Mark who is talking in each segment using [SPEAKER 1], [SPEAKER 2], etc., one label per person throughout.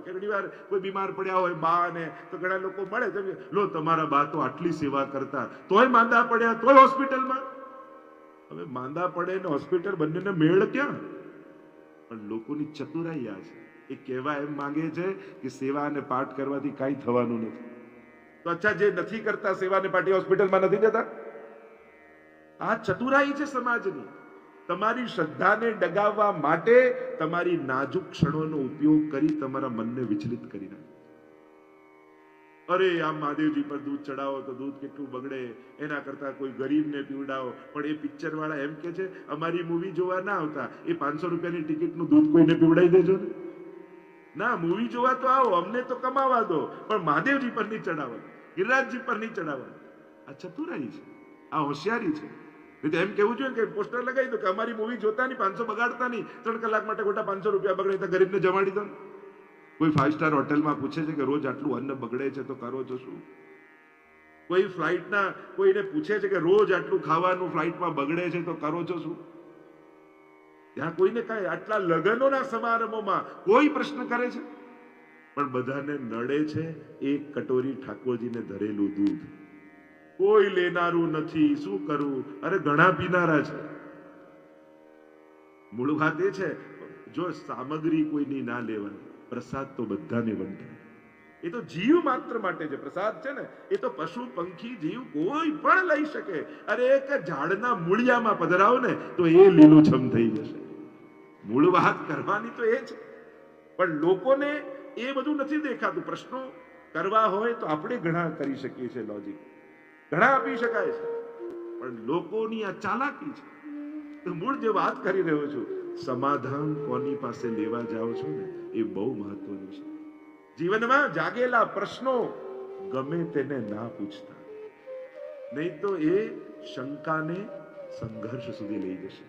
[SPEAKER 1] હોય. ઘણી વાર કોઈ બીમાર પડ્યા હોય બા ને તો ઘણા લોકો મળે તો લો, તમારા બા તો આટલી સેવા કરતા. તોય માંદા પડ્યા, તોય હોસ્પિટલમાં. હવે માંદા પડે ને હોસ્પિટલ બંનેને મેળ ક્યાં? પણ લોકોની ચતુરાઈ આ છે. એ કહેવા એમ માંગે છે કે સેવા અને પાઠ કરવાથી કાંઈ થવાનું નથી. તો અચ્છા, જે નથી કરતા સેવા અને પાઠ હોસ્પિટલમાં નથી જતા આ ચતુરાઈ છે સમાજની. તમારી શ્રદ્ધાને ડગાવવા માટે તમારી નાજુક ક્ષણોનો ઉપયોગ કરી તમારા મનને વિચલિત કરી નાખે. અરે આ મહાદેવજી પર દૂધ ચડાવો તો દૂધ કેટલું બગડે, એના કરતા કોઈ ગરીબને પીવડાવો. પણ એ પિક્ચર વાળા એમ કે છે, અમારી મૂવી જોવા ના આવતા. એ પાંચસો રૂપિયાની ટિકિટનું દૂધ કોઈને પીવડાવી દેજો ને? ના, મૂવી જોવા તો આવો, અમને તો કમાવા દો. પણ મહાદેવજી પર નહીં ચડાવો ગિરિરાજજી પર નહીં ચડાવો આ ચતુરાઈ છે, આ હોશિયારી છે. એમ કેવું જોઈએ કે પોસ્ટર લગાવી દો કે અમારી મૂવી જોતા નહીં, પાંચસો બગાડતા નહીં, ત્રણ કલાક માટે ખોટા પાંચસો રૂપિયા બગડે તો ગરીબને જમાડી દો કોઈ ફાઈવ સ્ટાર હોટેલમાં પૂછે છે કે રોજ આટલું અન્ન બગડે છે તો કરો છો શું? કોઈ ફ્લાઇટના કોઈને પૂછે છે કે રોજ આટલું ખાવાનું ફ્લાઇટમાં બગડે છે તો કરો છો શું? ત્યાં કોઈને કાંઈ આટલા લગ્નોના સમારંભોમાં કોઈ પ્રશ્ન કરે છે? પણ બધાને નડે છે એક કટોરી ઠાકોરજીને ધરેલું દૂધ. કોઈ લેનારું નથી, શું કરવું અરે ઘણા પીનારા છે. મૂળ વાત એ છે, જો સામગ્રી કોઈની ના લેવાની પ્રસાદ તો બધાને વંટે. એ તો જીવ માત્ર માટે છે, પ્રસાદ છે ને, એ તો પશુ, પંખી, જીવ કોઈ પણ લઈ શકે. અરે એક ઝાડના મૂળિયામાં પધરાવો ને, તો એ લીલુંછમ થઈ જશે. મૂળ વાત કરવાની તો એ છે પણ લોકોને એ બધું નથી દેખાતું. પ્રશ્નો કરવા હોય તો આપણે ઘણા કરી શકીએ છીએ લોજિક ઘણા આપી શકાય છે. પણ લોકોની આ ચાલાકી છે. તો મૂળ જે વાત કરી રહ્યો છું, સમાધાન કોની પાસે લેવા જાઓ છો ને, એ બહુ મહત્વનું છે. જીવનમાં જાગેલા પ્રશ્નો ગમે તેને ના પૂછતા. નહીં તો એ શંકાને સંઘર્ષ સુધી લઈ જશે.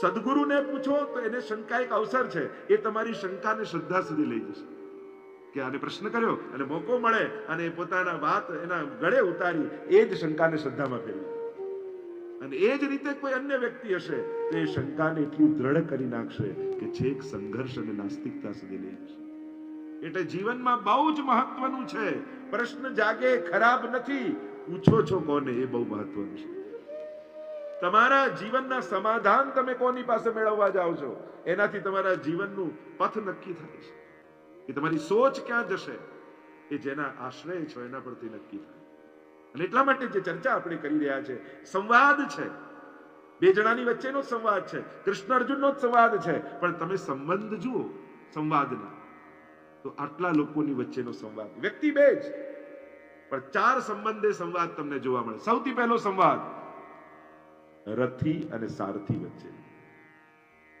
[SPEAKER 1] સદગુરુને પૂછો તો એને શંકા એક અવસર છે. એ તમારી શંકાને શ્રદ્ધા સુધી લઈ જશે. કે આને પ્રશ્ન કર્યો અને મોકો મળે અને પોતાના વાત એના ગળે ઉતારી એ જ શંકાને શ્રદ્ધામાં ફેરવી. અને એ જ રીતે કોઈ અન્ય વ્યક્તિ હશે, તો એ શંકાને એટલી દ્રઢ કરી નાખશે કે છેક સંઘર્ષ અને નાસ્તિકતા સુધી લઈ જશે. એટલે જીવનમાં બહુ જ મહત્વનું છે, પ્રશ્ન જાગે, ખરાબ નથી, પૂછો છો કોને, એ બહુ મહત્વનું છે. તમારા જીવનના સમાધાન તમે કોની પાસે મેળવવા જાઓ છો? એનાથી તમારા જીવનનું પથ નક્કી થાય છે. કે તમારી સોચ ક્યાં જશે? એ જેના આશ્રય છો, એના પરથી નક્કી થાય. અને એટલા માટે જે ચર્ચા આપણે કરી રહ્યા છે, સંવાદ છે. બે જણાની વચ્ચેનો સંવાદ છે. કૃષ્ણ અર્જુનનો જ સંવાદ છે. પણ તમે સંબંધ જુઓ, સંવાદના. તો આટલા લોકોની વચ્ચેનો સંવાદ. વ્યક્તિ બે જ. પણ ચાર સંબંધે સંવાદ તમને જોવા મળે. સૌથી પહેલો સંવાદ, રથી અને સારથી વચ્ચે.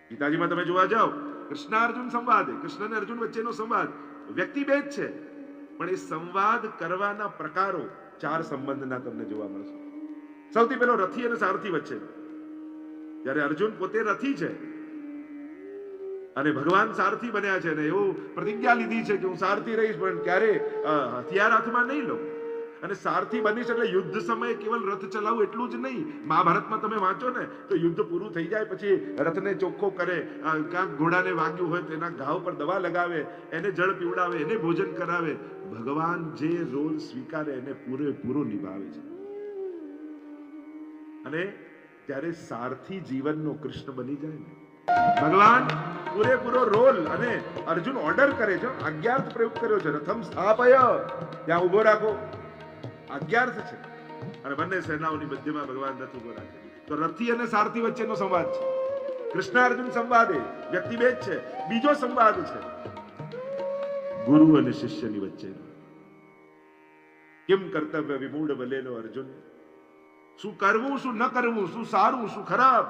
[SPEAKER 1] ગીતાજીમાં તમે જોવા જાઓ. કૃષ્ણ અર્જુન સંવાદ કૃષ્ણ અને અર્જુન વચ્ચેનો સંવાદ. વ્યક્તિ બે જ છે, પણ એ સંવાદ કરવાના પ્રકારો ચાર સંબંધના તમને જોવા મળશે. સૌથી પહેલો રથી અને સારથી વચ્ચે. જ્યારે અર્જુન પોતે રથી છે અને ભગવાન સારથી બન્યા છે ને એવું પ્રતિજ્ઞા લીધી છે કે હું સારથી રહીશ, પણ ક્યારે હથિયાર હાથમાં નહીં લઉં. અને સારથી બનીશ એટલે યુદ્ધ સમયે કેવલ રથ ચલાવવું એટલું જ નહીં. મહાભારતમાં તમે વાંચો ને, તો યુદ્ધ પૂરું થઈ જાય પછી રથને ચોખ્ખો કરે ક્યાંક ઘોડાને વાગ્યું હોય તેના ઘાવ પર દવા લગાવે, એને જળ પીવડાવે, એને ભોજન કરાવે. ભગવાન જે રોલ સ્વીકારે એને પૂરેપૂરો નિભાવે છે. અને ત્યારે સારથી જીવનનો કૃષ્ણ બની જાય ને. ભગવાન પૂરેપૂરો રોલ અને અર્જુન ઓર્ડર કરે છે આજ્ઞાર્થ પ્રયોગ કર્યો છે. રથમ સ્થાપય. ત્યાં ઊભો રાખો. આજ્ઞાર્થ છે અને બંને સેનાઓની મધ્યમાં ભગવાન રથ ઊભો રાખે. તો રથી અને સારથી વચ્ચેનો સંવાદ છે. કૃષ્ણ અર્જુન સંવાદ એ વ્યક્તિ બે જ છે. બીજો સંવાદ છે. ગુરુ અને શિષ્યની વચ્ચેનો કેમ કર્તવ્ય વિમૂઢ બલેનો અર્જુન? શું કરવું, શું ન કરવું, શું સારું, શું ખરાબ?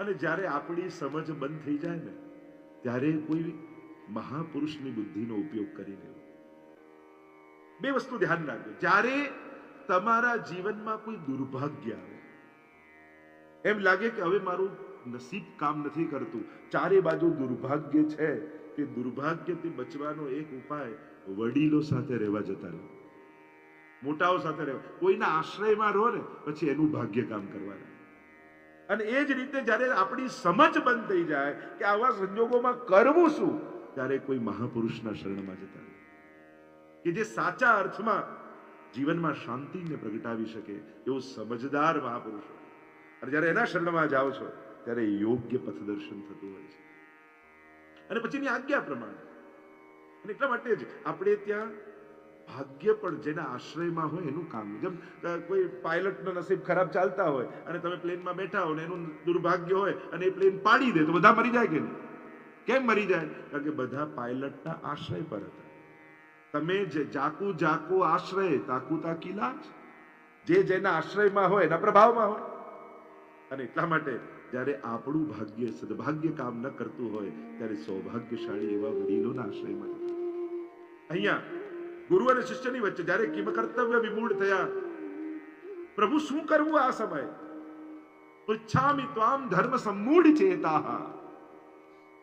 [SPEAKER 1] અને જ્યારે આપણી સમજ બંધ થઈ જાય ને, ત્યારે કોઈ મહાપુરુષની બુદ્ધિનો ઉપયોગ કરી લેવો બે વસ્તુ ધ્યાન રાખજો. જ્યારે તમારા જીવનમાં કોઈ દુર્ભાગ્ય આવે, એમ લાગે કે હવે મારું નસીબ કામ નથી કરતું. ચારે બાજુ દુર્ભાગ્ય છે તે દુર્ભાગ્યથી બચવાનો એક ઉપાય વડીલો સાથે રહેવા જતા રહો. મોટાઓ સાથે રહેવા. કોઈના આશ્રયમાં રહો ને, પછી એનું ભાગ્ય કામ કરવાના. અને એ જ રીતે જ્યારે આપણી સમજ બંધ થઈ જાય કે આવા સંજોગોમાં કરવું શું, ત્યારે કોઈ મહાપુરુષના શરણમાં જતા રહો. કે જે સાચા અર્થમાં જીવનમાં શાંતિને પ્રગટાવી શકે એવો સમજદાર મહાપુરુષ. હોય અને જ્યારે એના શરણમાં જાઓ છો, ત્યારે યોગ્ય પથદર્શન થતું હોય છે. અને પછીની આજ્ઞા પ્રમાણે. અને એટલા માટે જ આપણે ત્યાં ભાગ્ય પણ જેના આશ્રયમાં હોય એનું કામ જેમ કોઈ પાયલટનો નસીબ ખરાબ ચાલતા હોય અને તમે પ્લેનમાં બેઠા હો ને એનું દુર્ભાગ્ય હોય અને એ પ્લેન પાડી દે તો બધા મરી જાય કે નહીં? કેમ મરી જાય? કારણ કે બધા પાયલટના આશ્રય પર હતા. તમે જે જાકુ જાકુ આશ્રય, તાકુ તાકી લાજ, જે જેના આશ્રયમાં હોય, એના પ્રભાવમાં હોય. અને એટલા માટે જ્યારે આપણું ભાગ્ય સદભાગ્ય કામ ન કરતું હોય, ત્યારે સૌભાગ્યશાળી એવા વડીલોના આશ્રયમાં અહીંયા ગુરુ અને શિષ્યની વચ્ચે જ્યારે કિમ કર્તવ્ય વિમૂઢ થયા, પ્રભુ શું કરવું આ સમય? પૃચ્છામિ ત્વામ ધર્મ સંમૂઢ ચેતા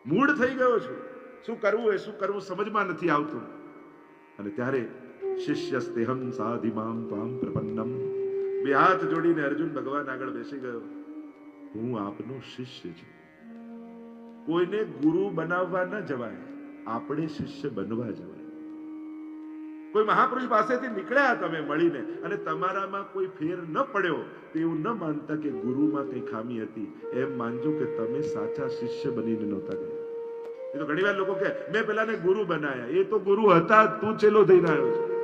[SPEAKER 1] મૂળ થઈ ગયો છું. શું કરવું એ શું કરવું સમજમાં નથી આવતું. અને ત્યારે શિષ્ય સ્તેહમ સાધિમામ પામ પ્રપન્નમ. બે હાથ જોડીને અર્જુન ભગવાન આગળ બેસી ગયો. હું આપનો શિષ્ય છું. કોઈને ગુરુ બનાવવા ન જવાય, આપણે શિષ્ય બનવા જવાય. કોઈ મહાપુરુષ પાસેથી નીકળ્યા તમે મળીને અને તમારામાં કોઈ ફેર ન પડ્યો, તેવું ન માનતા કે ગુરુમાં કઈ ખામી હતી. એમ માનજો કે તમે સાચા શિષ્ય બનીને નહોતા એ તો ઘણીવાર લોકો કે મેં પેલાને ગુરુ બનાયા. એ તો ગુરુ હતા તું ચેલો થઈને આવ્યો છે.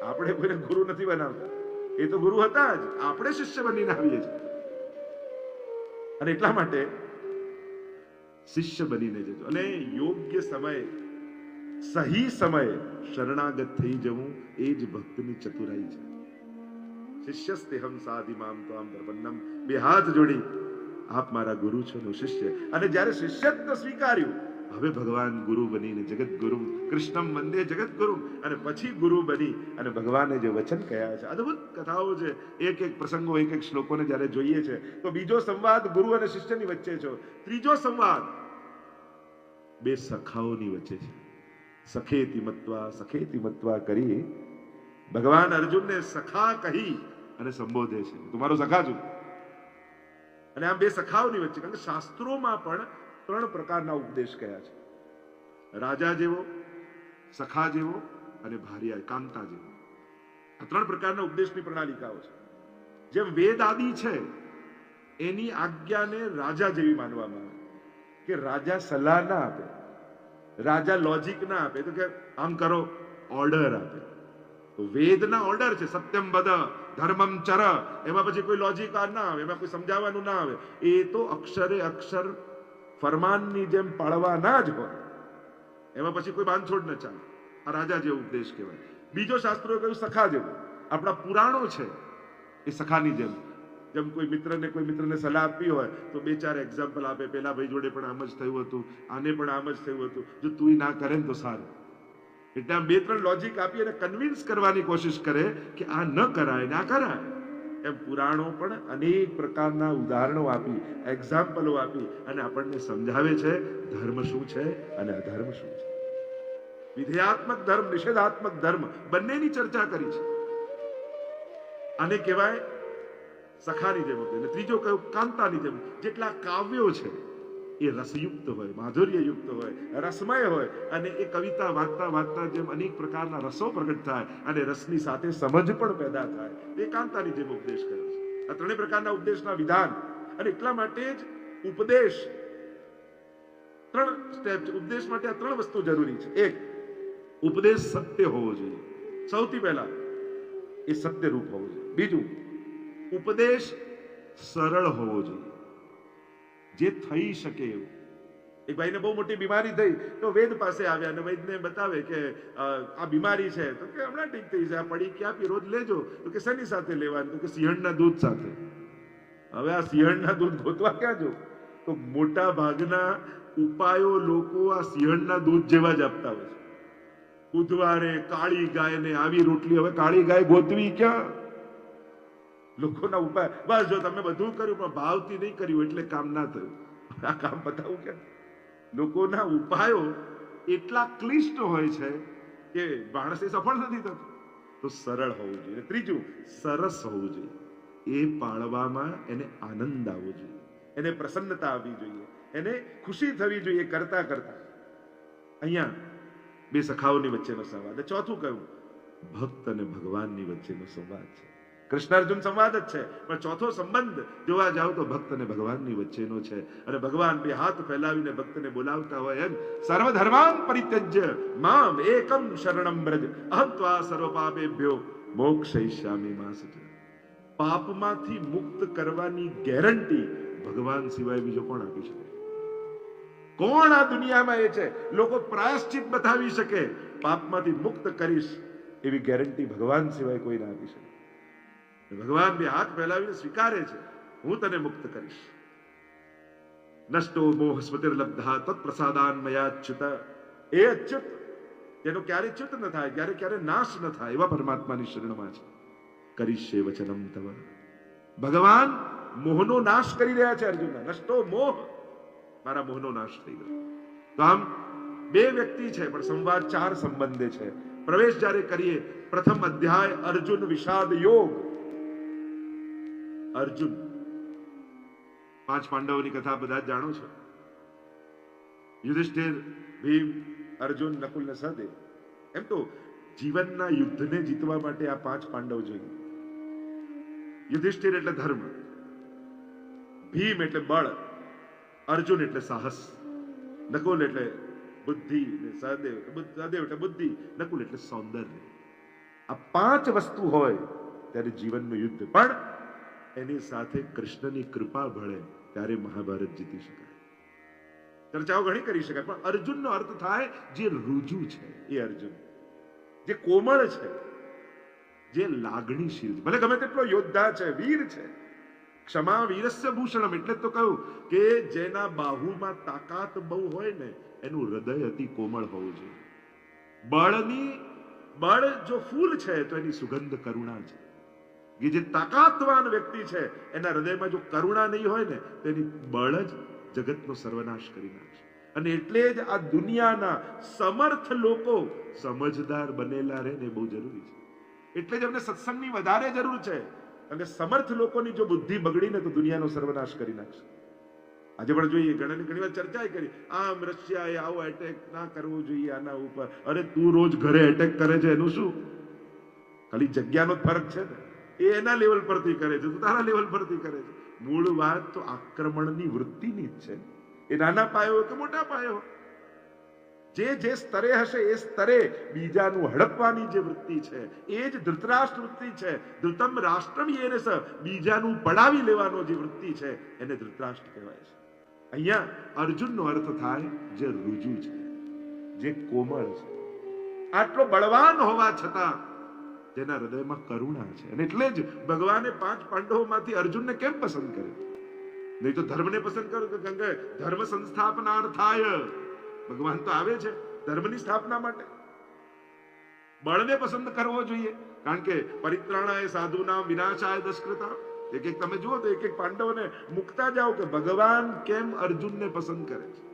[SPEAKER 1] આપણે કોઈને ગુરુ નથી બનાવતા. એ તો ગુરુ હતા જ. આપણે શિષ્ય બનીને આવીએ છીએ. અને એટલા માટે શિષ્ય બનીને જજો. અને યોગ્ય સમયે, સહી સમયે શરણાગત થઈ જવું એ જ ભક્તની ચતુરાઈ છે. શિષ્યસ્તેહમ સાધિમામ તો આમ પ્રપન્નમ બે હાથ જોડી. આપ મારા ગુરુ છો, નો શિષ્ય. અને જ્યારે શિષ્યત્વ સ્વીકાર્યું, હવે ભગવાન ગુરુ બનીને જગત ગુરુ કૃષ્ણમ વંદે જગત ગુરુ અને પછી ગુરુ બની અને ભગવાને જે વચન કહ્યા છે, અદ્ભુત કથાઓ છે. એક એક પ્રસંગો, એક એક શ્લોકોને જ્યારે જોઈએ છે, તો બીજો સંવાદ ગુરુ અને શિષ્યની વચ્ચે છે. ત્રીજો સંવાદ બે સખાઓની વચ્ચે છે. સખેતી મત્વા સખેતી મત્વા કરી ભગવાન અર્જુનને સખા કહી અને સંબોધે છે. તમારો સખા છું? અને આ બે સખાઓની વચ્ચે, કારણ કે શાસ્ત્રોમાં પણ ત્રણ પ્રકારના ઉપદેશ કયા છે. રાજા જેવો, સખા જેવો અને ભાર્યા કાંતા જેવો. આ ત્રણ પ્રકારના ઉપદેશની પ્રણાલિકાઓ છે. જેમ વેદ આદિ છે, એની આજ્ઞાને રાજા જેવી માનવામાં આવે. કે રાજા સલાહ ના આપે, રાજા લોજિક ના આપે. તો કે આમ કરો ઓર્ડર આપે. વેદના ઓર્ડર છે, સત્યમ બદ ધર્મમ ચર. એમાં પછી કોઈ લોજિક ના આવે, એમાં કોઈ સમજાવવાનું ના આવે. એ તો અક્ષરે અક્ષર ફરમાનની જેમ પાળવાના જ હોય. એમાં પછી કોઈ બાંધછોડ ન ચાલે. આ રાજા જેવો ઉપદેશ કહેવાય. બીજો શાસ્ત્રો કહ્યું, સખા જેવો. આપણા પુરાણો છે, એ સખાની જેમ. જેમ કોઈ મિત્રને કોઈ મિત્રને સલાહ આપવી હોય, તો બે ચાર એક્ઝામ્પલ આપે. પેલા ભાઈ જોડે પણ આમ જ થયું હતું, આને પણ આમ જ થયું હતું. જો તું ના કરે ને તો સારું. એટલે બે ત્રણ લોજિક આપી અને કન્વિન્સ કરવાની કોશિશ કરે કે આ ન કરાય ને આ કરાય. એમ પુરાણો પણ અનેક પ્રકારના ઉદાહરણો આપી એક્ઝામ્પલો આપી અને આપણને સમજાવે છે ધર્મ શું છે અને અધર્મ શું છે. વિધેયાત્મક ધર્મ, નિષેધાત્મક ધર્મ બંનેની ચર્ચા કરી છે. આને કહેવાય સખાની જેમ અને ત્રીજો કયો કાંતાની જેમ જેટલા કાવ્યો છે. એ રસયુક્ત હોય માધુર્યયુક્ત હોય, રસમય હોય અને એ કવિતા વાંચતા વાંચતા જેમ અનેક પ્રકારના રસો પ્રગટ થાય અને રસની સાથે સમજ પણ પેદા થાય. એ કાંતાની જેમ ઉપદેશ કર્યો છે. આ ત્રણેય પ્રકારના ઉપદેશના વિધાન અને એટલા માટે જ ઉપદેશ ત્રણ સ્ટેપ છે. ઉપદેશ માટે આ ત્રણ વસ્તુ જરૂરી છે. એક, ઉપદેશ સત્ય હોવો જોઈએ. સૌથી પહેલા એ સત્ય રૂપ હોવો જોઈએ. બીજું, ઉપદેશ સરળ હોવો જોઈએ. જે થઈ શકે એવું. એક ભાઈને બહુ મોટી બીમારી થઈ, તો વેદ પાસે આવ્યા અને વૈદને બતાવે કે આ બીમારી છે. તો કે હમણાં ઠીક થઈ છે આ પડી, ક્યાં પી, રોજ લેજો. તો કે શેની સાથે લેવાનું? તો કે સિંહણના દૂધ સાથે. હવે આ સિંહણના દૂધ ગોતવા ક્યાં જો તો મોટા ભાગના ઉપાયો લોકો આ સિંહણના દૂધ જેવા જ આપતા હોય છે. બુધવારે કાળી ગાયને આવી રોટલી, હવે કાળી ગાય ગોતવી ક્યાં? લોકોના ઉપાય. બસ જો તમે બધું કર્યું, પણ ભાવથી નહીં કર્યું એટલે કામ ના થયું. આ કામ બતાવું કે લોકોના ઉપાયો એટલા ક્લિષ્ટ હોય છે કે માણસે સફળ નથી થતું. તો સરળ હોવું જોઈએ. ત્રીજું, સરસ હોવું જોઈએ. એ પાળવામાં એને આનંદ આવવો જોઈએ. એને પ્રસન્નતા આવવી જોઈએ. એને ખુશી થવી જોઈએ કરતા કરતા. અહીંયા બે સખાઓની વચ્ચેનો સંવાદ. ચોથું કહ્યું, ભક્ત અને ભગવાનની વચ્ચેનો સંવાદ છે. કૃષ્ણ અર્જુન સંવાદ જ છે. પણ ચોથો સંબંધ, જોવા જાવ તો ભક્ત અને ભગવાનની વચ્ચેનો છે. અને ભગવાન બે હાથ ફેલાવીને ભક્તને બોલાવતા હોય એમ. સર્વ ધર્માન પરિત્યજ્ય, મામ એકમ શરણમ બ્રજ અહમ ત્વા સર્વ પાપેભ્યો મોક્ષયિષ્યામિ મા સચ પાપમાંથી મુક્ત કરવાની ગેરંટી ભગવાન સિવાય બીજો કોણ આપી શકે? કોણ આ દુનિયામાં એ છે? લોકો પ્રાયશ્ચિત બતાવી શકે. પાપમાંથી મુક્ત કરીશ એવી ગેરંટી ભગવાન સિવાય કોઈ ના આપી શકે. ભગવાન બે હાથ ફેલાવીને સ્વીકારે છે. હું તને મુક્ત કરીશ. નષ્ટો મોહ સ્મૃતિર્લબ્ધા તત્પ્રસાદાન મયા અચ્યુત એ અચ્યુત જેનો ક્યારે ચ્યુત ન થાય, ક્યારે ક્યારે નાશ ન થાય, એવા પરમાત્માની શરણમાં છે. કરીશે વચનમ તવ. ભગવાન મોહનો નાશ કરી રહ્યા છે અર્જુન. નષ્ટો મોહ. મારા મોહનો નાશ થઈ ગયો. તો આમ બે વ્યક્તિ છે, પણ સંવાદ ચાર સંબંધે છે. પ્રવેશ જ્યારે કરીએ, પ્રથમ અધ્યાય અર્જુન વિષાદ યોગ. અર્જુન, પાંચ પાંડવોની કથા બધા જાણો છો. યુધિષ્ઠિર, ભીમ, અર્જુન, નકુલ ને સહદેવ. એમ તો જીવનના યુદ્ધને જીતવા માટે આ પાંચ પાંડવ જોઈએ. યુધિષ્ઠિર એટલે ધર્મ, ભીમ એટલે બળ, અર્જુન એટલે સાહસ, નકુલ એટલે બુદ્ધિ ને સહદેવ સહદેવ એટલે બુદ્ધિ, નકુલ એટલે સૌંદર્ય. આ પાંચ વસ્તુ હોય ત્યારે જીવનનું યુદ્ધ. પણ એની સાથે કૃષ્ણની કૃપા ભળે ત્યારે મહાભારત જીતી શકાય. ચર્ચાઓ ઘણી કરી શકાય, પણ અર્જુનનો અર્થ થાય જે રુજુ છે, એ અર્જુન. જે કોમળ છે, જે લાગણીશીલ છે. ભલે ગમે તેટલો યોદ્ધા છે, વીર છે, ક્ષમા વીરસ્ય ભૂષણમ, એટલે તો કહ્યું કે જેના બાહુમાં તાકાત બહુ હોય ને, એનું હૃદય અતિ કોમળ હોવું જોઈએ. બળની, બળ જો ફૂલ છે, તો એની સુગંધ કરુણા છે. કે જે તાકાતવાન વ્યક્તિ છે, એના હૃદયમાં જો કરુણા નહીં હોય ને તેની બળ જ જગતનો સર્વનાશ કરી નાખશે અને એટલે જ આ દુનિયાના સમર્થ લોકો સમજદાર બનેલા રહે ને બહુ જરૂરી છે. એટલે જ અમને સત્સંગની વધારે જરૂર છે. અને સમર્થ લોકોની જો બુદ્ધિ બગડીને તો દુનિયાનો સર્વનાશ કરી નાખશે. આજે પણ જોઈએ, ઘણી ઘણી વાર ચર્ચા કરી, આમ રશિયાએ આવો એટેક ના કરવો જોઈએ આના ઉપર. અરે તું રોજ ઘરે એટેક કરે છે, એનું શું? ખાલી જગ્યાનો ફરક છે ને. એ એના લેવલ પરથી કરે છે, તું તારા લેવલ પરથી કરે છે. મૂળ વાત તો આક્રમણની વૃત્તિની જ છે. એ નાના પાયો કે મોટા પાયો જે જે સ્તરે હશે એ સ્તરે બીજાનું હડપવાની જે વૃત્તિ છે, એ જ ધૃતરાષ્ટ્ર વૃત્તિ છે. ધૃતમ રાષ્ટ્રમ એને બીજાનું પડાવી લેવાનો જે વૃત્તિ છે, એને ધૃતરાષ્ટ્ર કહેવાય છે. અહીંયા અર્જુનનો અર્થ થાય જે રુજુ છે, જે કોમળ છે. આટલો બળવાન હોવા છતાં જેના હૃદયમાં કરુણા છે. અને એટલે જ ભગવાને પાંચ પાંડવોમાંથી અર્જુનને કેમ પસંદ કર્યો? નહીં તો ધર્મને પસંદ કરો કે કે ધર્મ સંસ્થાપનાર્થાય. ભગવાન તો આવે છે ધર્મની સ્થાપના માટે. બળને પસંદ કરવો જોઈએ. કારણ કે પરિત્રાણાય સાધુના વિનાશાય દશકૃતા એક એક તમે જુઓ તો એક એક પાંડવોને મુકતા જાઓ કે ભગવાન કેમ અર્જુનને પસંદ કરે છે?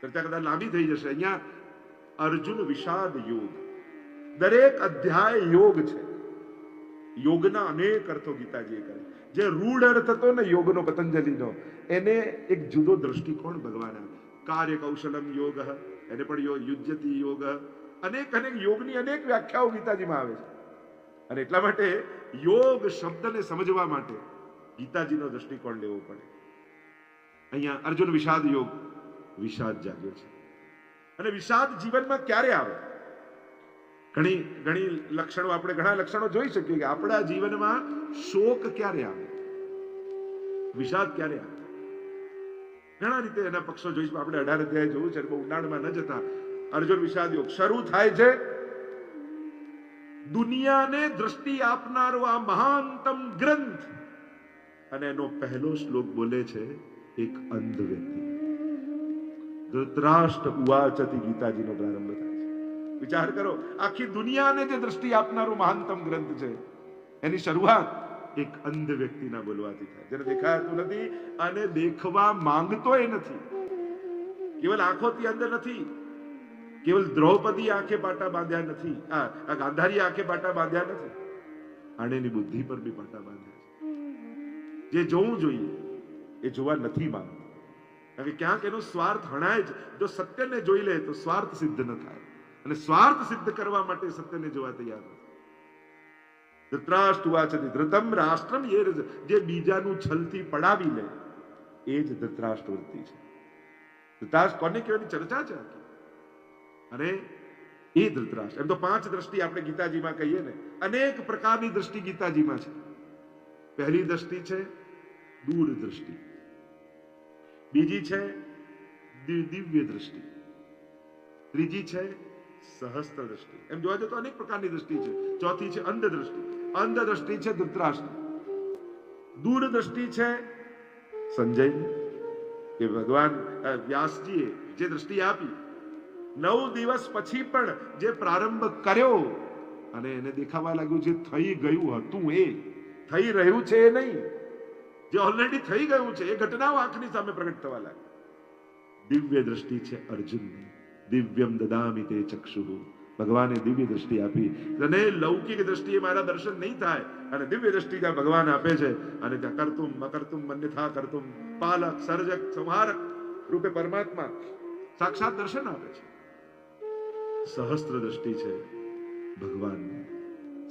[SPEAKER 1] ચર્ચા કદાચ લાંબી થઈ જશે. અહીંયા અર્જુન વિષાદ યોગ. દરેક અધ્યાય યોગ છે. યોગના અનેક અર્થો ગીતાજીએ કરે. જે રૂઢ અર્થ હતો ને યોગનો પતંજલિનો, એને એક જુદો દ્રષ્ટિકોણ ભગવાન આપે કાર્ય કૌશલમ યોગ, એને પણ યુજ્યતિ યોગ. અનેક અનેક યોગની અનેક વ્યાખ્યાઓ ગીતાજીમાં આવે છે. અને એટલા માટે યોગ શબ્દને સમજવા માટે ગીતાજીનો દ્રષ્ટિકોણ લેવો પડે. અહીંયા અર્જુન વિષાદ યોગ વિષાદ જાગ્યો છે. અને વિષાદ જીવનમાં ક્યારે આવે? ઘણી ઘણી લક્ષણો, આપણે ઘણા લક્ષણો જોઈ શકીએ કે આપણા જીવનમાં શોક ક્યારે આવે? વિષાદ ક્યારે આવે? ઘણા રીતે એના પક્ષો જોઈશું. આપણે અઢાર અધ્યાય જોયું છે બહુ ઊંડાણમાં ન જતા. અર્જુન વિષાદ યોગ શરૂ થાય છે? દુનિયાને દ્રષ્ટિ આપનારો આ મહાનતમ ગ્રંથ. અને એનો પહેલો શ્લોક બોલે છે, એક અંધ વ્યક્તિ. ધૃતરાષ્ટ્ર ઉવાચતી ગીતાજીનો પ્રારંભ થાય. વિચાર કરો, આખી દુનિયાને જે દ્રષ્ટિ આપનારો મહાનતમ ગ્રંથ છે, એની શરૂઆત એક અંધ વ્યક્તિના બોલવાથી થાય. જેને દેખાતું નથી અને દેખવા માંગતોય નથી. કેવલ આંખોથી અંદર નથી. કેવલ દ્રૌપદી આંખે પાટા બાંધ્યા નથી. આ ગાંધારી આંખે પાટા બાંધ્યા નથી. અને એની બુદ્ધિ પર બી પાટા બાંધ્યા છે. જે જોવું જોઈએ, એ જોવા નથી માંગતું. કારણ કે ક્યાંક એનો સ્વાર્થ હણાય જ. જો સત્યને જોઈ લે તો સ્વાર્થ સિદ્ધ ન થાય. અને સ્વાર્થ સિદ્ધ કરવા માટે સત્યને જોવા તૈયાર નથી ધૃતરાષ્ટ્ર વાચ ધૃતમ રાષ્ટ્રમ એ જ- બીજાનું છલથી પડાવી લે, એ જ ધૃતરાષ્ટ્ર વૃત્તિ છે. ધૃતરાષ્ટ્ર કોને કહેવાની ચર્ચા છે અને એ ધૃતરાષ્ટ્ર. એમ તો પાંચ દ્રષ્ટિ આપણે ગીતાજીમાં કહીએ ને, અનેક પ્રકારની દ્રષ્ટિ ગીતાજીમાં છે. પહેલી દ્રષ્ટિ છે દૂર દ્રષ્ટિ બીજી છે દિવ્ય દ્રષ્ટિ ત્રીજી છે સહસ્ત્ર દ્રષ્ટિ. એમ જોવા તો અનેક પ્રકારની દ્રષ્ટિ છે. ચોથી છે અંધ દ્રષ્ટિ અંધ દ્રષ્ટિ છે ધૃતરાષ્ટ્ર. દૂર દ્રષ્ટિ છે સંજય. કે ભગવાન વ્યાસજીએ જે દ્રષ્ટિ આપી, નવ દિવસ પછી પણ જે પ્રારંભ કર્યો, અને એને દેખાવા લાગ્યું જે થઈ ગયું હતું એ. થઈ રહ્યું છે એ નહીં. જે ઓલરેડી થઈ ગયું છે, એ ઘટનાઓ આંખની સામે પ્રગટ થવા લાગી. દિવ્ય દ્રષ્ટિ છે અર્જુનની. દિવ્યમ દદામી તે ચક્ષુ. ભગવાને દિવ્ય દ્રષ્ટિ આપી. અને લૌકિક દ્રષ્ટિએ મારા દર્શન નહીં થાય, અને દિવ્ય દ્રષ્ટિ જ્યાં ભગવાન આપે છે. અને ત્યાં કરતુમ, અકર્તુમ મન્યથા કરતુમ, પાલક, સર્જક, સંહારક રૂપે પરમાત્મા સાક્ષાત દર્શન આપે છે. સહસ્ત્ર દ્રષ્ટિ છે ભગવાન.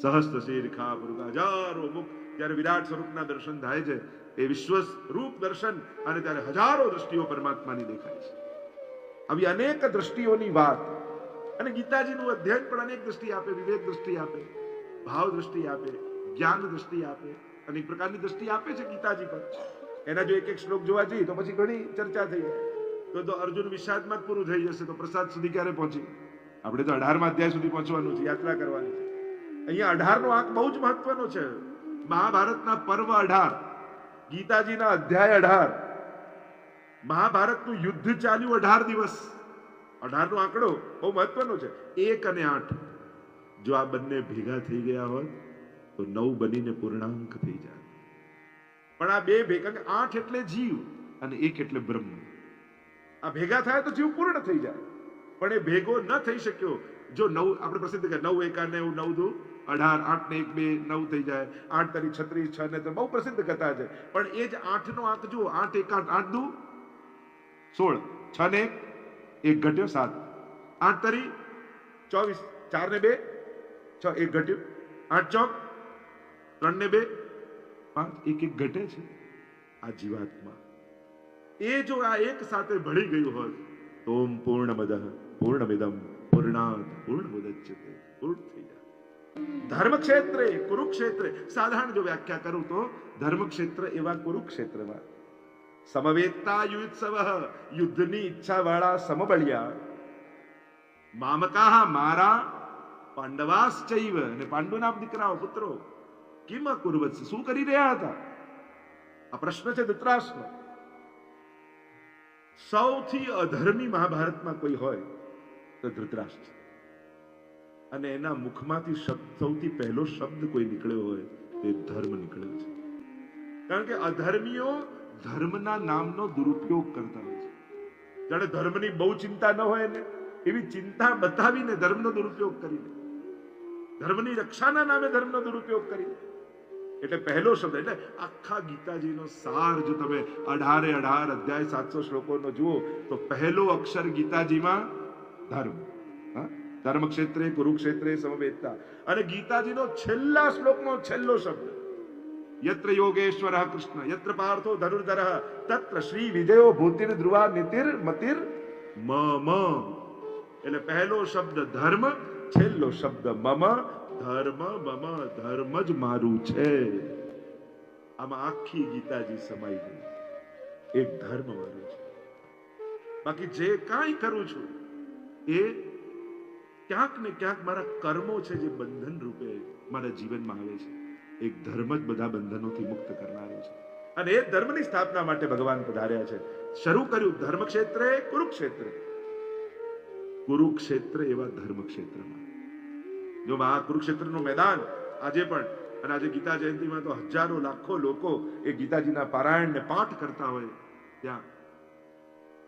[SPEAKER 1] સહસ્ત્ર શીર્ખા પુરુષ હજારો મુખ જ્યારે વિરાટ સ્વરૂપના દર્શન થાય છે, એ વિશ્વ રૂપ દર્શન અને ત્યારે હજારો દ્રષ્ટિઓ પરમાત્માની દેખાય છે. આવી અનેક દ્રષ્ટિઓની વાત. અને ગીતાજીનું અધ્યયન પણ અનેક દ્રષ્ટિ આપે, વિવેક દ્રષ્ટિ આપે, ભાવ દ્રષ્ટિ આપે, જ્ઞાન દ્રષ્ટિ આપે, અનેક પ્રકારની દ્રષ્ટિ આપે છે ગીતાજી પર એના જો એક એક શ્લોક જોવા જઈએ તો પછી ઘણી ચર્ચા થઈ જાય. તો અર્જુન વિષાદમાં પૂરું થઈ જશે, તો પ્રસાદ સુધી ક્યારે પહોંચી? આપણે તો અઢારમાં અધ્યાય સુધી પહોંચવાનું છે, યાત્રા કરવાની છે. અહીંયા અઢારનો આંક બહુ જ મહત્વનો છે. મહાભારતના પર્વ અઢાર, ગીતાજીના અધ્યાય અઢાર મહાભારતનું યુદ્ધ ચાલ્યું અઢાર દિવસ. અઢારનો આંકડો બહુ મહત્વનો છે. એક અને આઠ. જો આ બંને ભેગા થઈ ગયા હોત, તો નવ બનીને પૂર્ણાંક થઈ જાય પણ આ બે ભેગા આઠ એટલે જીવ અને એક એટલે બ્રહ્મ. આ ભેગા થાય તો જીવ પૂર્ણ થઈ જાય. પણ એ ભેગો ન થઈ શક્યો. જો નવ, આપણે પ્રસિદ્ધ કે નવ એકા નેવું દુ. અઢાર, આઠ ને એક બે નવ થઈ જાય. આઠ તારીખ છત્રીસ, છ ને તો બહુ પ્રસિદ્ધ કથા છે. પણ એ જ આઠ નો આંક જુઓ. આઠ એકાઠ આઠ દુ. સોળ છ ને એક, ઘટ્યો સાત. આઠ તરી ચોવીસ ચાર ને બે છ એક ઘટ્યું. આઠ ચોક ત્રણ ને બે. પાંચ એક એક ઘટે છે આ જીવાત્મા. એ જો આ એક સાથે ભળી ગયું હોત તો ઓમ પૂર્ણમદ પૂર્ણમિદમ પૂર્ણાત પૂર્ણમુદચ્યતે પૂર્ણ થઈ જાય ધર્મક્ષેત્રે કુરુક્ષેત્રે સાધારણ જો વ્યાખ્યા કરું તો ધર્મક્ષેત્ર એવા કુરુક્ષેત્રમાં સમવેતતા યુત્સવ યુદ્ધની ઈચ્છા વાળા સમબળિયા મામકાહ મારા પાંડવાશ્ચૈવ અને પાંડુના દીકરાઓ પુત્રો કિમ કુર્વત શું કરી રહ્યા હતા આ પ્રશ્ન છે ધૃતરાષ્ટ્રનો સૌથી અધર્મી મહાભારતમાં કોઈ હોય તો ધૃતરાષ્ટ્ર અને એના મુખમાંથી સૌથી પહેલો શબ્દ કોઈ નીકળ્યો હોય તે ધર્મ નીકળ્યો છે કારણ કે અધર્મીઓ ધર્મના નામનો દુરુપયોગ કરતા હોય છે. જાણે ધર્મની બહુ ચિંતા ન હોય ને એવી ચિંતા બતાવીને ધર્મનો દુરુપયોગ કરીને. ધર્મની રક્ષાના નામે ધર્મનો દુરુપયોગ કરી એટલે પહેલો શબ્દ, એટલે આખા ગીતાજીનો સાર જો તમે અઢારે અઢાર અધ્યાય સાતસો શ્લોકોનો જુઓ, તો પહેલો અક્ષર ગીતાજીમાં ધર્મ? ધર્મ ક્ષેત્રે કુરુક્ષેત્રે સમવેતતા અને ગીતાજીનો છેલ્લા શ્લોકનો છેલ્લો શબ્દ. યત્ર યોગેશ્વર કૃષ્ણ યત્ર પાર્થો ધનુર્ધર તત્ર શ્રી વિજયો ભૂતિર ધ્રુવા નિતિર મતિર મ મ એટલે પહેલો શબ્દ ધર્મ, છેલ્લો શબ્દ મમ, ધર્મ મમ, ધર્મ જ મારું છે. આમાં આખી ગીતાજી સમાઈ ગઈ. એક ધર્મ મારું છે. બાકી જે કાંઈ કરું છું, એ ક્યાંક ને ક્યાંક મારા કર્મો છે જે બંધન રૂપે મારા જીવનમાં આવે છે. એક ધર્મ જ બધા બંધનોથી મુક્ત કરનારો છે. અને એ ધર્મની સ્થાપના માટે ભગવાન પધાર્યા છે. શરૂ કર્યું ધર્મ ક્ષેત્રે કુરુક્ષેત્ર. કુરુક્ષેત્ર એવા ધર્મ ક્ષેત્રમાં જો આ કુરુક્ષેત્રનું મેદાન આજે પણ અને આજે ગીતા જયંતિમાં તો હજારો લાખો લોકો એ ગીતાજીના પારાયણને પાઠ કરતા હોય ત્યાં.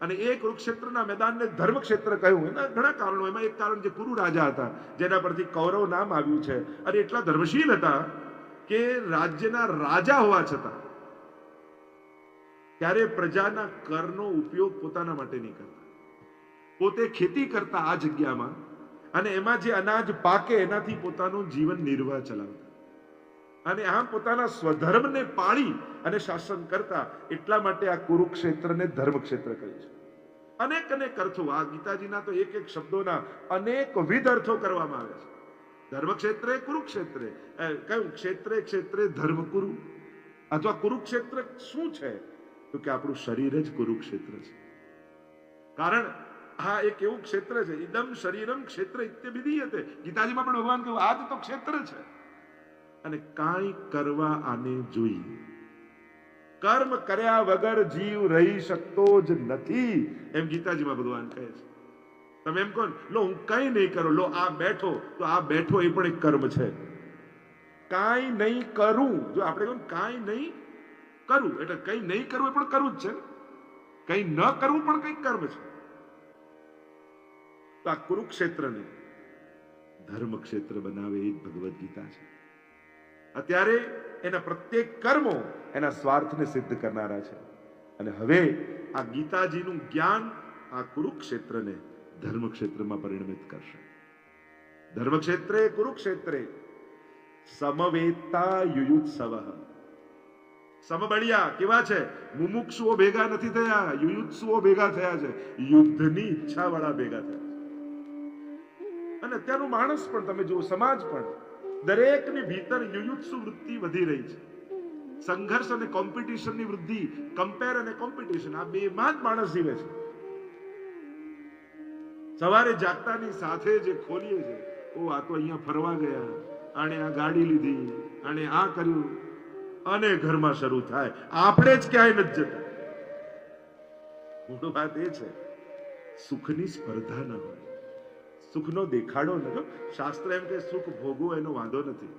[SPEAKER 1] અને એ કુરુક્ષેત્રના મેદાનને ધર્મક્ષેત્ર કહ્યું. એના ઘણા કારણો. એમાં એક કારણ જે કુરુ રાજા હતા જેના પરથી કૌરવ નામ આવ્યું છે. અને એટલા ધર્મશીલ હતા કે રાજ્યના રાજા હોવા છતાં ત્યારે પ્રજાના કરનો ઉપયોગ પોતાના માટે નહીં કરતા. પોતે ખેતી કરતા આ જગ્યામાં અને એમાં જે અનાજ પાકે એનાથી પોતાનું જીવન નિર્વાહ ચલાવતા. અને આમ પોતાના સ્વધર્મને પાળી અને શાસન કરતા એટલા માટે આ કુરુક્ષેત્રને ધર્મક્ષેત્ર કહે છે. અનેક અનેક અર્થો, આ ગીતાજીના તો એક એક શબ્દોના અનેક વિધ અર્થો કરવામાં આવે છે. ધર્મક્ષેત્રે કુરુક્ષેત્રે. કયું ક્ષેત્રે ક્ષેત્રે ધર્મ કુરુ અથવા કુરુક્ષેત્ર શું છે? તો કે આપણું શરીર જ કુરુક્ષેત્ર છે. કારણ હા એક એવું ક્ષેત્ર છે, ઇદમ શરીરમ ક્ષેત્ર ઇત્યવિધિ હતે ગીતાજીમાં પણ ભગવાન કહ્યું, આ તો ક્ષેત્ર છે. અને કાંઈ કરવા આને જોઈએ. કર્મ કર્યા વગર જીવ રહી શકતો જ નથી, એમ ગીતાજીમાં ભગવાન કહે છે. તમે એમ કહો લો, હું કઈ નહીં કરું. લો, આ બેઠો. તો આ બેઠો એ પણ એક કર્મ છે. કાંઈ નહીં કરું. જો આપણે કહું કાંઈ નહીં કરું. એટલે કંઈ નહીં કરવું એ પણ કરવું જ છે કંઈ ન કરવું પણ કંઈક કર્મ છે. તો આ કુરુક્ષેત્રને ધર્મ ક્ષેત્ર બનાવે એ જ ભગવદ્ ગીતા છે. અત્યારે એના પ્રત્યેક કર્મો એના સ્વાર્થને સિદ્ધ કરનારા છે. અને હવે આ ગીતાજીનું જ્ઞાન આ કુરુક્ષેત્રને ધર્મક્ષેત્રમાં પરિણમિત કરશે. ધર્મક્ષેત્રે, કુરુક્ષેત્રે સમવેતા યુયુત્સવ. સમબળિયા, કેવા છે? મુમુક્ષુઓ ભેગા નથી થયા, યુયુત્સુઓ ભેગા થયા છે. યુદ્ધની ઈચ્છા વાળા ભેગા થયા અને અત્યારનું માણસ પણ, તમે જુઓ, સમાજ પણ, દરેકની ભીતર યુયુત્સુ વૃત્તિ વધી રહી છે. સંઘર્ષ અને કોમ્પિટિશનની વૃદ્ધિ કમ્પેર અને કોમ્પિટિશન આ બે માં જ માણસ જીવે છે. સવારે જાગતાની સાથે જે ખોલીએ છે, ઓ, આ તો અહીંયા ફરવા ગયા. આણે આ ગાડી લીધી, આણે આ કર્યું. અને ઘરમાં શરૂ થાય. આપણે જ ક્યાંય નથી જતા. મૂળ વાત એ છે, સુખની સ્પર્ધા ન હોય. સુખનો દેખાડો ન શાસ્ત્ર એમ કે સુખ ભોગવો એનો વાંધો નથી.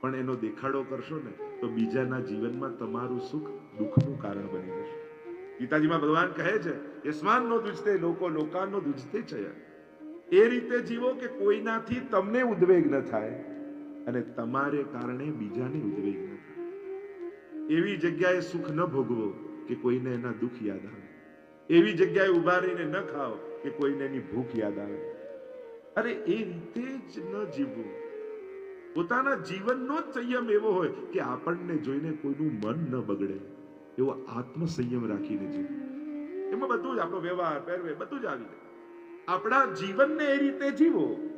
[SPEAKER 1] પણ એનો દેખાડો કરશો ને, તો બીજાના જીવનમાં તમારું સુખ દુઃખનું કારણ બની જશે. ગીતાજીમાં ભગવાન કહે છે યસ્માન નો દુજતે, લોકો લોકાનો દુજતે છે એ રીતે જીવો કે કોઈનાથી તમને ઉદ્વેગ ન થાય અને તમારે કારણે બીજાને ઉદ્વેગ ન થાય. એવી જગ્યાએ સુખ ન ભોગવો કે કોઈને એના દુઃખ યાદ આવે. એવી જગ્યાએ ઊભા રહીને ન ખાઓ કે કોઈને એની ભૂખ યાદ આવે. અરે, એ રીતે જ ન જીવવું. પોતાના જીવનનો જ સંયમ એવો હોય કે આપણને જોઈને કોઈનું મન ન બગડે. એવો આત્મ સંયમ રાખીને જીવવું એમાં બધું જ આપણો વ્યવહાર પહેરવે બધું જ આવી જાય. આપણા જીવનને એ રીતે જીવો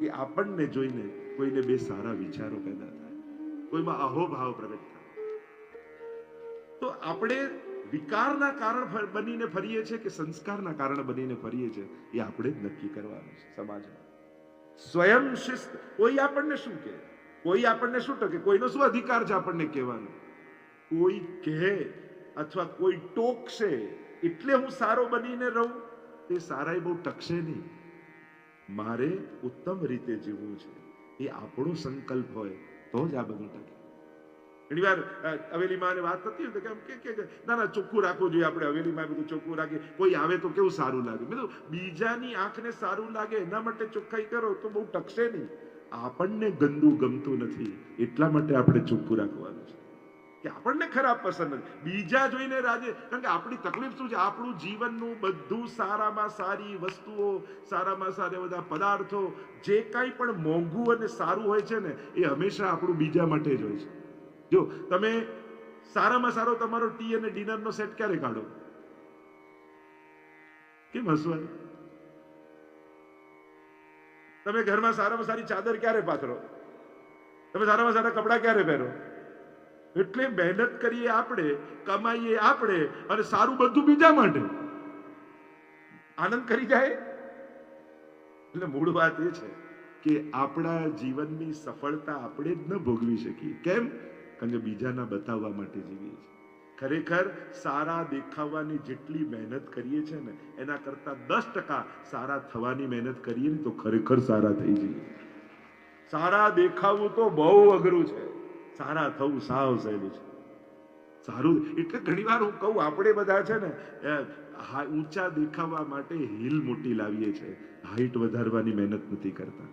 [SPEAKER 1] કે આપણને જોઈને કોઈને બે સારા વિચારો પેદા થાય. કોઈમાં અહોભાવ પ્રગટ થાય. તો આપણે વિકારના કારણ બનીને ફરીએ છીએ કે સંસ્કારના કારણ બનીને ફરીએ છીએ, એ આપણે જ નક્કી કરવાનું છે સમાજમાં. સ્વયં શિસ્ત. કોઈ આપણને શું કહે? કોઈ આપણને શું ટકે? કોઈનો શું અધિકાર છે આપણને કહેવાનો? કોઈ કહે અથવા કોઈ ટોકશે એટલે હું સારો બનીને રહું તે સારાય બહુ ટકશે નહીં. મારે ઉત્તમ રીતે જીવવું છે. એ આપણો સંકલ્પ હોય તો જ આ બધું ટકે. ઘણી વાર હવેલીમાં વાત થતી હોય કેમ કે, ના ના ચોખ્ખું રાખવું જોઈએ આપણે. હવેલીમાં બધું ચોખ્ખું રાખીએ. કોઈ આવે તો કેવું સારું લાગે? બધું બીજાની આંખને સારું લાગે એના માટે ચોખ્ખાઈ કરો તો બહુ ટકશે નહીં. આપણને ગંદુ ગમતું નથી. એટલા માટે આપણે ચોખ્ખું રાખવાનું છે. કે આપણને ખરાબ પસંદ નથી. બીજા જોઈને રાજે, કારણ કે આપણી તકલીફ શું છે? આપણું જીવનનું બધું સારામાં સારી વસ્તુઓ, સારામાં સારા બધા પદાર્થો, જે કાંઈ પણ મોંઘું અને સારું હોય છે ને, એ હંમેશા આપણું બીજા માટે જ હોય છે. જો, તમે સારામાં સારો તમારો ટી અને ડિનરનો સેટ ક્યારે કાઢો? કેમ હસવાનું? તમે ઘરમાં સારામાં સારી ચાદર ક્યારે પાથરો? તમે સારામાં સારા કપડાં ક્યારે પહેરો? એટલે મહેનત કરીએ આપણે, કમાઈએ આપણે અને સારું બધું બીજા માટે. આનંદ કરી જાય? એટલે મૂળ વાત એ છે કે આપણા જીવનની સફળતા આપણે જ ન ભોગવી શકીએ. કેમ? કારણ કે બીજાના બતાવવા માટે જીવીએ છીએ. ખરેખર સારા દેખાવાની જેટલી મહેનત કરીએ છીએ ને, એના કરતા દસ ટકા સારા થવાની મહેનત કરીએ ને તો ખરેખર સારા થઈ જઈએ. સારા દેખાવું તો બહુ અઘરું છે. સારા થવું સાવ સહેલું છે. સારું એટલે ઘણી વાર હું કહું, આપણે બધા છે ને ઊંચા દેખાવા માટે હિલ મોટી લાવીએ છીએ હાઈટ વધારવાની મહેનત નથી કરતા.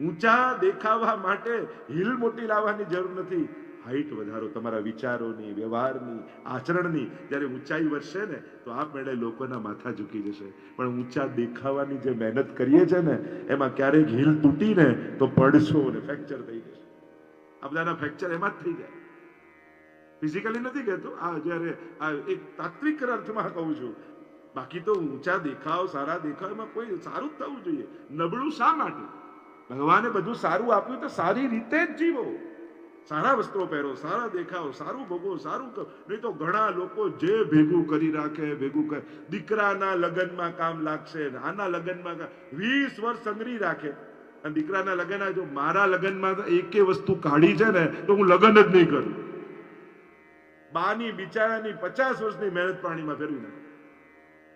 [SPEAKER 1] ઊંચા દેખાવા માટે હિલ મોટી લાવવાની જરૂર નથી. હાઈટ વધારો, તમારા વિચારોની, વ્યવહારની, આચરણની, જ્યારે ઊંચાઈ વધશે ને, તો આપમેળે લોકોના માથા ઝૂકી જશે. પણ ઊંચા દેખાવાની જે મહેનત કરીએ છે ને, એમાં ક્યારેક હિલ તૂટીને તો પડશો ને, ફ્રેક્ચર થઈ જશે. આ બધાના ફ્રેક્ચર એમાં જ થઈ જાય. ફિઝિકલી નથી કહેતો. આ જ્યારે આ એક તાત્વિક અર્થમાં કહું છું. બાકી તો ઊંચા દેખાવ, સારા દેખાવ એમાં કોઈ સારું જ થવું જોઈએ. નબળું શા માટે? ભગવાને બધું સારું આપ્યું તો સારી રીતે જ જીવો. સારા વસ્ત્રો પહેરો, સારા દેખાવ, સારું ભોગવો, સારું કરો. નહીં તો ઘણા લોકો જે ભેગું કરી રાખે, ભેગું કરે. દીકરાના લગ્નમાં કામ લાગશે નાના આના લગ્નમાં વીસ વર્ષ સંગરી રાખે. અને દીકરાના લગ્ન જો મારા લગ્નમાં એકે વસ્તુ કાઢી છે ને, તો હું લગ્ન જ નહીં કરું. બાની બિચારાની પચાસ વર્ષની મહેનત પાણીમાં ફેરવી નાખે.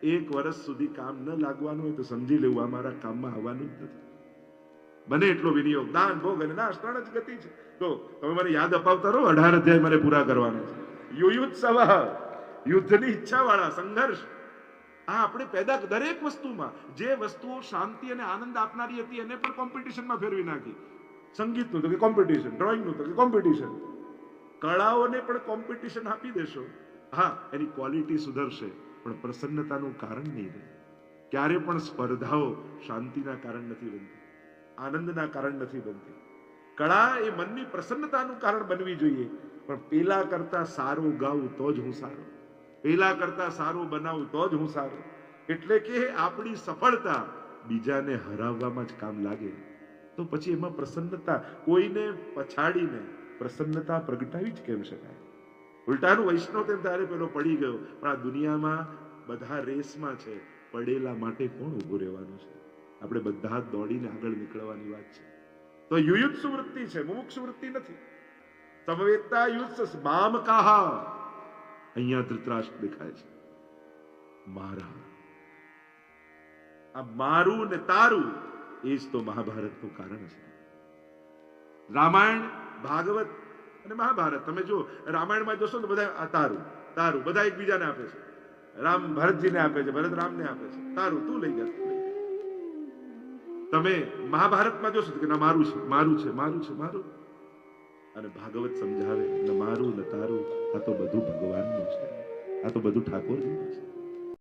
[SPEAKER 1] એક વર્ષ સુધી કામ ન લાગવાનું હોય તો સમજી લેવું, આ મારા કામમાં આવવાનું જ નથી. બને એટલો વિનિયોગ, દાન, ભોગ અને નાશ ત્રણ જ ગતિ છે. તો તમે મને યાદ અપાવતા રહો, અઢાર અધ્યાય મારે પૂરા કરવાના છે. યુયુત્સવ યુદ્ધની ઈચ્છા વાળા સંઘર્ષ. આ આપણે પેદા દરેક વસ્તુમાં જે વસ્તુઓ શાંતિ અને આનંદ આપનારી હતી એને પણ કોમ્પિટિશનમાં ફેરવી નાખી. સંગીતનું તો કે કોમ્પિટિશન ડ્રોઈંગનું તો કે કોમ્પિટિશન કળાઓને પણ કોમ્પિટિશન આપી દેશો. હા, એની ક્વોલિટી સુધરશે, પણ પ્રસન્નતાનું કારણ નહીં રહે. ક્યારે પણ સ્પર્ધાઓ શાંતિના કારણ નથી બનતી, આનંદના કારણ નથી બનતી. કળા એ મનની પ્રસન્નતાનું કારણ બનવી જોઈએ, પણ પેલા કરતા સારું ગાવું તો જ હું સારો. પેલા કરતા સારું બનાવું તો જ હું સારું. એટલે કે આપણી સફળતા બીજાને હરાવવામાં જ કામ લાગે. તો પછી એમાં પ્રસન્નતા કોઈને પછાડીને પ્રસન્નતા પ્રગટાવી જ કેમ શકાય? ઉલટાનું વૈષ્ણવ તેમ તારે પેલો પડી ગયો. પણ આ દુનિયામાં બધા રેસમાં છે. પડેલા માટે કોણ ઊભું રહેવાનું છે? આપણે બધા દોડીને આગળ નીકળવાની વાત છે. તો યુયુત્સુ વૃત્તિ છે. મુમુક્ષ વૃત્તિ નથી. સમવેતતા યુત્સ મામ કાહા. અહીંયા ધૃતરાષ્ટ્ર દેખાય છે. મારા. આ મારું ને તારું એ જ તો મહાભારતનું કારણ છે રામાયણ, ભાગવત અને મહાભારત. તમે જો રામાયણમાં જોશો તો બધા તારું તારું, બધા એકબીજાને આપે છે. રામ ભરતજીને આપે છે, ભરત રામને આપે છે. તારું, તું લઈ જા. તમે મહાભારતમાં જોશો કે ના, મારું છે મારું છે મારું છે, મારું. અને ભાગવત સમજાવે, ન મારું, ન તારું, આ તો બધું ભગવાનનું છે આ તો બધું ઠાકોરજીનું છે.